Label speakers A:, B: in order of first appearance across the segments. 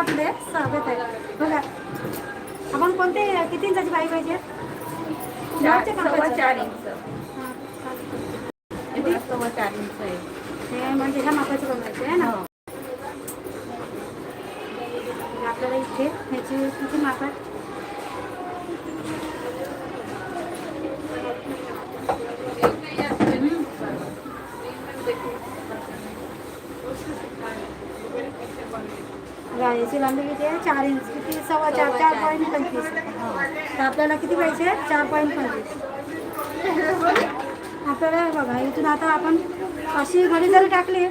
A: आपले? स्वागत आहे. बघा आपण कोणते किती इंचाची बाई पाहिजे?
B: चार इंच. सव्वा इंच आहे.
A: हे म्हणजे ह्या मापाचे बनवायचे आहे ना?
B: हो.
A: आपल्याला इथे ह्याची किती माप आहे. याची लांबी किती आहे? चार इंच. किती? सव्वा चार चार पॉईंट पंचवीस. तर आपल्याला किती पाहिजे? चार पॉईंट पंचवीस. आपल्याला बघा इथून आता आपण अशी घडी जरी टाकली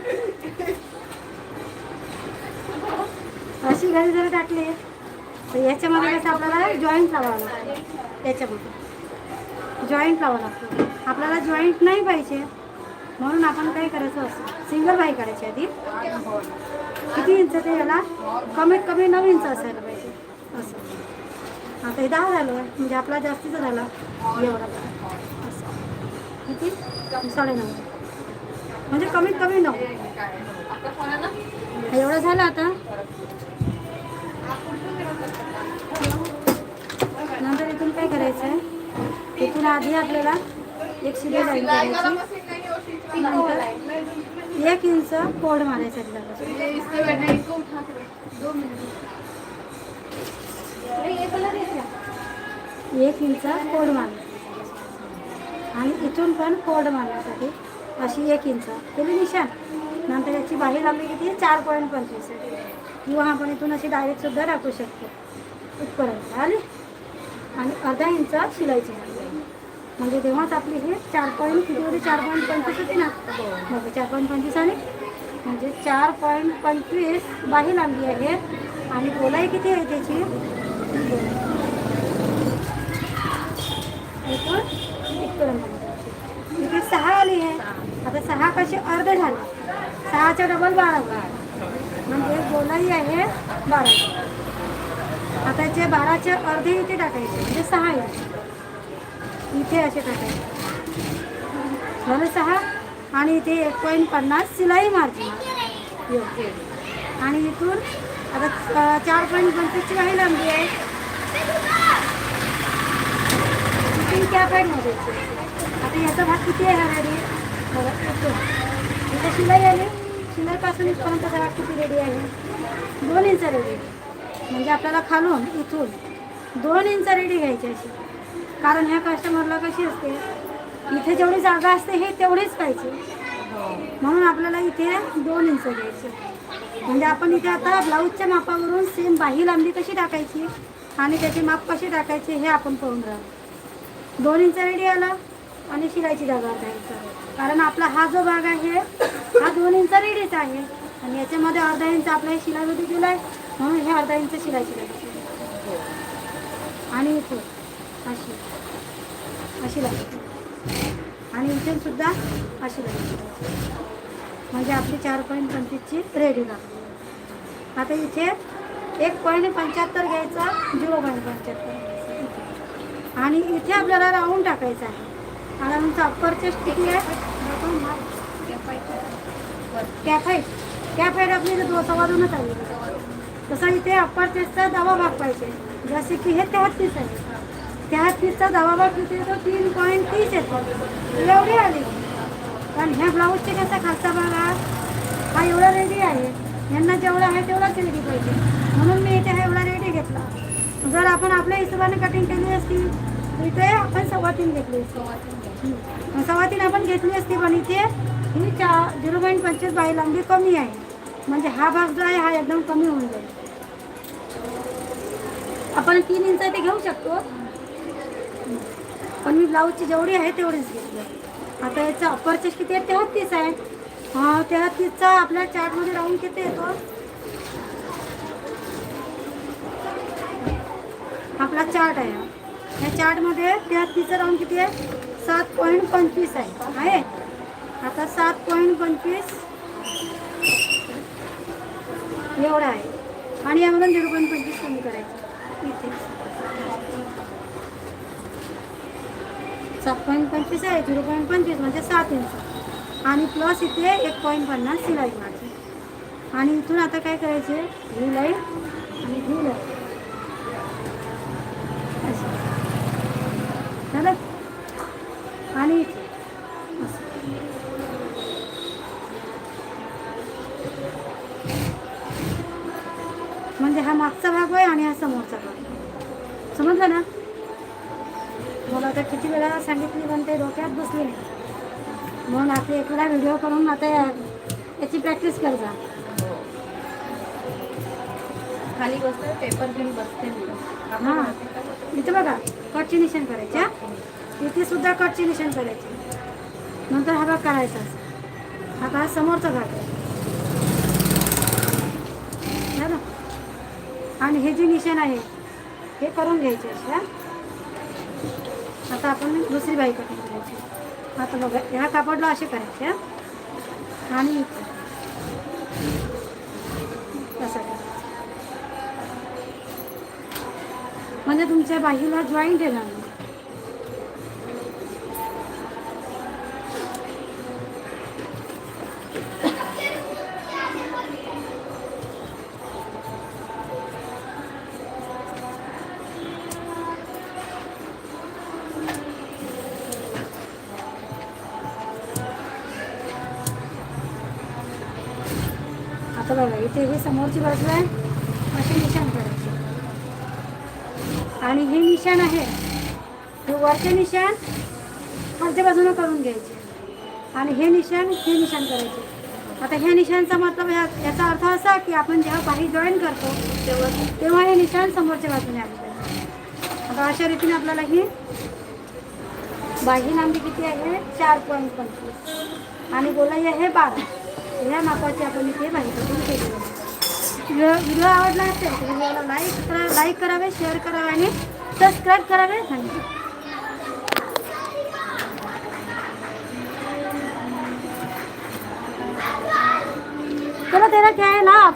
A: अशी घडी जरी टाकली तर याच्यामध्ये कसं आपल्याला जॉईंट लावावं लागतं? याच्यामध्ये. जॉईंट लावावं लागतं. आपल्याला जॉईंट नाही पाहिजे. म्हणून आपण काय करायचं? असं सिंगल बाई करायची आधी. किती इंच ते याला? कमीत कमी नऊ इंच असायला पाहिजे असं. आता हे दहा झालं म्हणजे आपला जास्तीचा झाला. एवढा. असं. किती? साडेनऊ. म्हणजे कमीत कमी नऊ. एवढं झालं आता. नंतर इथून काय करायचं आहे? इथून आधी आपल्याला एक शिलाई लाईन करायची नंतर एक इंच कोड मारायचा एक इंच कोड मारायचा. आणि इथून पण कोड मारण्यासाठी अशी एक इंच केली निशाण नंतर याची बाही लांबी किती चार पॉईंट पंचवीस किंवा आपण इथून अशी डायरेक्ट सुद्धा टाकू शकतो. इथपर्यंत आली? आणि अर्धा इंच शिलाईची. लांबी म्हणजे तेव्हाच आपली हे चार पॉईंट किती होते? चार पॉईंट पंचवीस होते ना? मग चार पॉईंट पंचवीस आणि म्हणजे चार पॉईंट पंचवीस बाही लांबी आहे. आणि गोलाई किती आहे त्याची? इथे सहा आली आहे. आता सहा कशी अर्धे झाले. सहाच्या डबल बारा. म्हणजे गोलाई आहे बारा. आता जे बाराचे अर्धे इथे टाकायचे. म्हणजे सहा आहे. इथे असे टाकायचे झालं सहा आणि इथे एक पॉईंट पन्नास सिलाई मारते. योग्य. आणि इथून आता चार पॉईंट पंचवीसची काही लांबी आहे. तीन कॅप आहेत मध्ये. आता याचा भाग किती आहे हा रेडी बघा इथे शिलाई आली. शिलाईपासून इथपर्यंत भाग किती रेडी आहे? दोन इंच रेडी म्हणजे आपल्याला खालून इथून दोन इंच रेडी घ्यायची अशी कारण ह्या कस्टमरला कशी असते? इथे जेवढी जागा असते हे तेवढीच पाहिजे. म्हणून आपल्याला इथे दोन इंच घ्यायचे. म्हणजे आपण इथे आता ब्लाऊजच्या मापावरून सेम बाही लांबी कशी टाकायची आणि त्याचे माप कसे टाकायचे हे आपण पाहून राहू. दोन इंच रेडी आला आणि शिलाईची जागा अर्धा कारण आपला हा जो भाग आहे हा दोन इंच रेडीच आहे. आणि याच्यामध्ये अर्धा इंच आपला हे शिलाईमध्ये दिला आहे म्हणून हे अर्धा इंच शिलाईची जागा आणि इथं अशी अशी लागते. आणि इथून सुद्धा अशी लागते. म्हणजे आपली चार पॉईंट पंचवीसची रेडी लागते. आता इथे एक पॉईंट पंच्याहत्तर घ्यायचा झिरो पॉईंट पंच्याहत्तर आणि इथे आपल्याला राऊंड टाकायचं आहे. आणि आमचा अप्पर चेस्ट किती आहे? कॅफाईट आहे आहे आपली इथे दो आली. तसं इथे अप्पर चेस्टचा दवा भाग पाहिजे. जसे की हे तेहत्तीस आहे. त्या दवा भाग किती येतो तीन पॉईंट तीस येतो. एवढी आली. पण ह्या ब्लाऊजचे कसा खालचा भाग हा? हा एवढा रेडी आहे. यांना जेवढा आहे तेवढाच रेडी पाहिजे. म्हणून मी इथे हा एवढा रेडी घेतला. जर आपण आपल्या हिशोबाने कटिंग केली असती तर इथे आपण सव्वा तीन घेतली असती. हं. सव्वा तीन आपण घेतली असती पण इथे ही चा झिरो पॉईंट पंचवीस बाई लांबी कमी आहे. म्हणजे हा भाग जो आहे हा एकदम कमी होऊन जाईल. आपण तीन इंच ते घेऊ शकतो. पण मी ब्लाऊजची जेवढी आहे तेवढीच घेतली. आता याचा अप्पर चेस्ट किती आहे तेहत्तीस आहे. हा तेहत्तीसचा आपल्या चार्टमध्ये राऊंड किती येतो? आपला चार्ट आहे. या चार्टमध्ये तेहत्तीसचा राऊंड किती आहे? सात पॉईंट पंचवीस आहे. आहे? आता सात पॉईंट पंचवीस एवढा आहे. आणि यामधून झिरो पॉईंट पंचवीस कमी करायचं. इथे. सात पॉईंट पंचवीस आहे झिरो पॉईंट पंचवीस म्हणजे सात इंच. आणि प्लस इथे एक पॉईंट पन्नास सिलाई मारते. आणि इथून आता काय करायचे? ही लाईन आणि ही लाईन असं. झालं आणि इथे. म्हणजे हा मागचा भाग आहे आणि हा समोरचा भाग. समजलं ना? मला आता किती वेळा सांगितली पण ते डोक्यात बसले नाही म्हणून आता एक वेळा व्हिडिओ करून आता याची प्रॅक्टिस कर जा
B: खाली बसते पेपर घेऊन बसते
A: हां? इथे बघा कटचे निशाण करायचे हा? इथे सुद्धा कटचे निशाण करायचे नंतर हा भाग काढायचा. आता हा समोरचा भाग आहे झालं? आणि हे जे निशाण आहे हे करून घ्यायचे असे हा? आता आपण दुसरी बाई कटिंग करायची. आता बघा ह्या कापडला असे करायचे आणि इथे. असं करायचं. म्हणजे तुमच्या बाजूला जॉईंट येणार आता बघा इथे हे समोरची बाजू आहे. असे निशाण करायचे आणि हे निशाण आहे. हे वरचे निशाण वरच्या बाजूनं करून घ्यायचे. आणि हे निशाण हे निशाण करायचे. आता हे निशाणचा मतलब या- याचा अर्थ असा की आपण जेव्हा पाणी जॉईन करतो
B: तेव्हा
A: तेव्हा हे निशाण समोरच्या बाजूने आले आता अशा रीतीने आपल्याला ही बाही लांबी किती आहे? चार पॉईंट पंचवीस. आणि गोलाई आहे बारा. ह्या मापाची आपण इथे माहिती करून केली. व्हिडिओ व्हिडिओ आवडला असेल तर व्हिडिओला लाईक करा लाईक करावे शेअर करावे आणि सबस्क्राईब करावे. थँक्यू. चलो तेरा क्या है ना आप